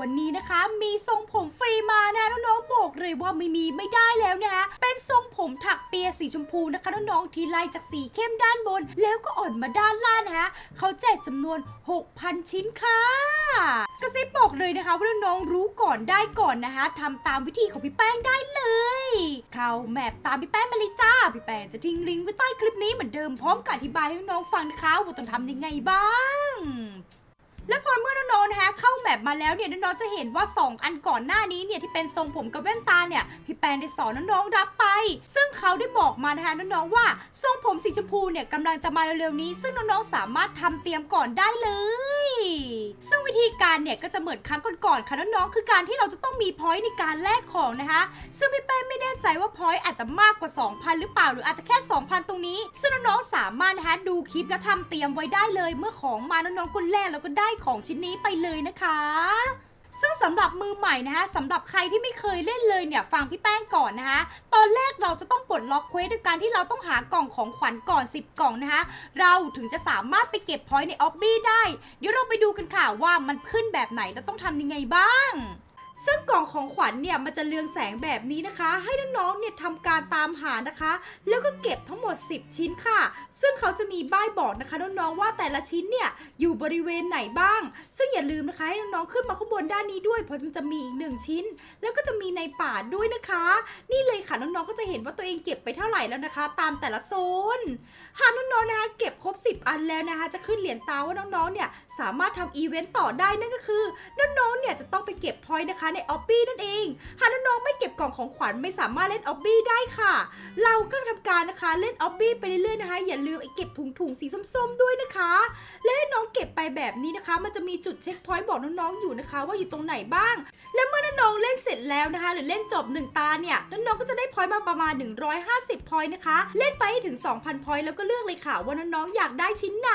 วันนี้นะคะ มีทรงผมฟรีมานะน้องๆบอกเลยว่าไม่มีไม่ได้แล้วนะคะเป็นทรงผมถักเปียสีชมพูนะคะน้องๆที่ไล่จากสีเข้มด้านบน แล้วก็อ่อนมาด้านล่างนะคะเขาแจกจำนวน 6,000 ชิ้นค่ะกระซิบบอกเลยนะคะว่าน้องรู้ก่อนได้ก่อนนะคะทำตามวิธีของพี่แป้งได้เลย เข้าแมปตามพี่แป้งมาเลยจ้า พี่แป้งจะทิ้งลิงก์ไว้ใต้คลิปนี้เหมือนเดิมพร้อมกับอธิบายให้น้องฟังนะคะว่าต้องทำยังไงบ้าง เข้าแมปมาแล้วเนี่ยน้องๆจะเห็นว่า 2 อันก่อนหน้านี้เนี่ยที่เป็นทรงผมกับแว่นตาเนี่ยพี่แปนได้สอนน้องๆรับไป ซึ่งเขาได้บอกมานะคะน้องๆว่า ทรงผมสีชมพูเนี่ยกำลังจะมาเร็วๆนี้ ซึ่งน้องๆสามารถทำเตรียมก่อนได้เลย ซึ่งวิธีการเนี่ยก็จะเหมือนครั้งก่อนๆค่ะน้องๆคือการที่เราจะต้องมีพอยต์ในการแลกของนะคะ ซึ่งพี่แป้งไม่แน่ใจว่าพอยต์อาจจะมากกว่า 2,000 หรือเปล่า หรืออาจจะแค่ 2,000 ตรงนี้ามารถนะคะดูคลิปแล้วทำเตรียมไว้ได้เลย เมื่อของมาน้องๆก็แลกแล้วก็ได้ของชิ้นนี้ไปเลยนะคะซึ่งสำหรับมือใหม่นะคะสำหรับใครที่ไม่เคยเล่นเลยเนี่ยฟังพี่แป้งก่อนนะคะ ตอนแรกเราจะต้องปลดล็อกเควสด้วยการที่เราต้องหากล่องของขวัญก่อน 10 กล่องนะคะ เราถึงจะสามารถไปเก็บพอยต์ในออบบี้ได้ เดี๋ยวเราไปดูกันค่ะว่ามันขึ้นแบบไหนและต้องทำยังไงบ้าง ซึ่งกล่องของขวัญเนี่ยมันจะเรืองแสงแบบนี้นะคะ ให้น้องๆเนี่ยทำการตามหานะคะ แล้วก็เก็บทั้งหมด 10 ชิ้นค่ะ ซึ่งเขาจะมีป้ายบอกนะคะน้องๆว่าแต่ละชิ้นเนี่ยอยู่บริเวณไหนบ้าง ซึ่งอย่าลืมนะคะให้น้องๆขึ้นมาข้างบนด้านนี้ด้วยเพราะมันจะมีอีกหนึ่งชิ้น แล้วก็จะมีในป่าด้วยนะคะ นี่เลยค่ะน้องๆก็จะเห็นว่าตัวเองเก็บไปเท่าไหร่แล้วนะคะ ตามแต่ละโซนหากน้องๆนะคะเก็บครบ 10 อันแล้วนะคะ จะขึ้นเหรียญตาว่าน้องๆเนี่ย สามารถทำอีเวนต์ต่อได้นั่นก็คือน้องๆเนี่ยจะต้องไปเก็บพอยต์นะคะในออบบี้นั่นเอง หากน้องๆไม่เก็บกล่องของขวัญไม่สามารถเล่นออบบี้ได้ค่ะ เราก็ทำการนะคะเล่นออบบี้ไปเรื่อยๆนะคะอย่าลืมไอ้เก็บถุงถุงๆสีส้มๆด้วยนะคะ และให้น้องเก็บไปแบบนี้นะคะ มันจะมีจุดเช็คพอยต์บอกน้องๆอยู่นะคะ ว่าอยู่ตรงไหนบ้าง และเมื่อน้องๆเล่นเสร็จแล้วนะคะ หรือเล่นจบ 1 ตาเนี่ยน้องๆก็จะได้พอยต์มาประมาณ 150พอยต์นะคะ เล่นไปให้ถึง 2,000พอยต์แล้วก็เลือกเลยค่ะว่าน้องๆอยากได้ชิ้นไหน